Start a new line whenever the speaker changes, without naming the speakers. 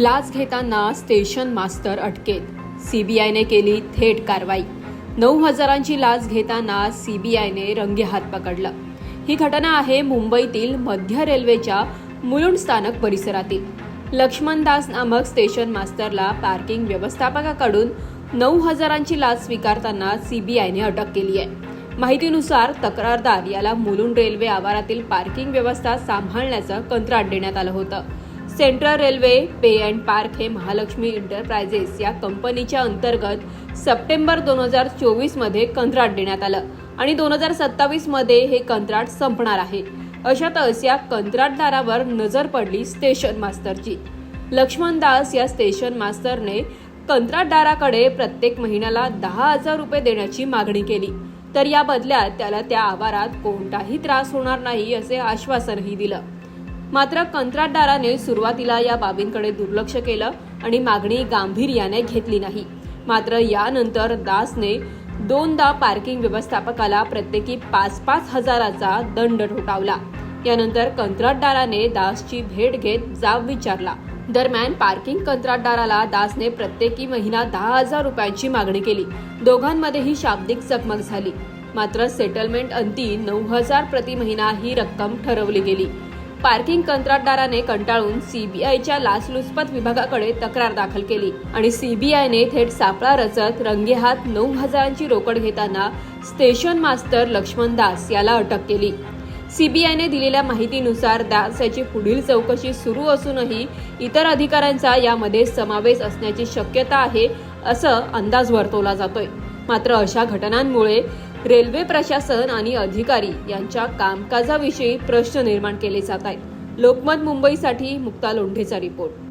लाच घेताना स्टेशन मास्तर अटकेत. सीबीआयने केली थेट कारवाई. नऊ हजारांची लाच घेताना सीबीआयने रंगेहात पकडलं. ही घटना आहे मुंबईतील मध्य रेल्वेच्या मुलुंड स्थानक परिसरातील. लक्ष्मणदास नामक स्टेशन मास्टरला पार्किंग व्यवस्थापकाकडून नऊ हजारांची लाच स्वीकारताना सीबीआयने अटक केली आहे. माहितीनुसार तक्रारदार याला मुलुंड रेल्वे आवारातील पार्किंग व्यवस्था सांभाळण्याचं कंत्राट देण्यात आलं होतं. Central railway pay and park हे महालक्ष्मी इंटरप्रायझेस या कंपनीच्या अंतर्गत सप्टेंबर दोन हजार चोवीसमध्ये कंत्राट देण्यात आलं आणि दोन हजार सत्तावीसमध्ये हे कंत्राट संपणार आहे. अशातच या कंत्राटदारावर नजर पडली स्टेशन मास्टरची लक्ष्मण दास या स्टेशन मास्टरने कंत्राटदाराकडे प्रत्येक महिन्याला दहा हजार रुपये देण्याची मागणी केली. तर या बदल्यात त्याला त्या आवारात कोणताही त्रास होणार नाही असे आश्वासनही दिलं. मात्र कंत्राटदाराने सुरुवातीला या बाबींकडे दुर्लक्ष केलं आणि मागणी गांभीर्याने घेतली नाही. मात्र यानंतर दासने दोनदा पार्किंग व्यवस्थापकाला प्रत्येकी पाच पाच हजाराचा दंड ठोठावला. यानंतर कंत्राटदाराने दासची भेट घेत जाब विचारला. दरम्यान पार्किंग कंत्राटदाराला दासने प्रत्येकी महिना दहा हजार रुपयांची मागणी केली. दोघांमध्येही शाब्दिक चकमक झाली. मात्र सेटलमेंट अंती नऊ हजार प्रति महिना ही रक्कम ठरवली गेली. पार्किंग कंत्राटदाराने कंटाळून सीबीआयच्या लाचलुचपत विभागाकडे तक्रार दाखल केली आणि सीबीआयने थेट सापळा रचत रंगेहात नऊ हजारांची रोकड घेताना स्टेशन मास्तर लक्ष्मण दास याला अटक केली. सीबीआयने दिलेल्या माहितीनुसार दास याची पुढील चौकशी सुरू असूनही इतर अधिकाऱ्यांचा यामध्ये समावेश असण्याची शक्यता आहे असं अंदाज वर्तवला जातोय. मात्र अशा घटनांमुळे रेल्वे प्रशासन आणि अधिकारी यांच्या कामकाजाविषयी प्रश्न निर्माण केले जात आहेत. लोकमत मुंबईसाठी मुक्ता लोंढेचा रिपोर्ट.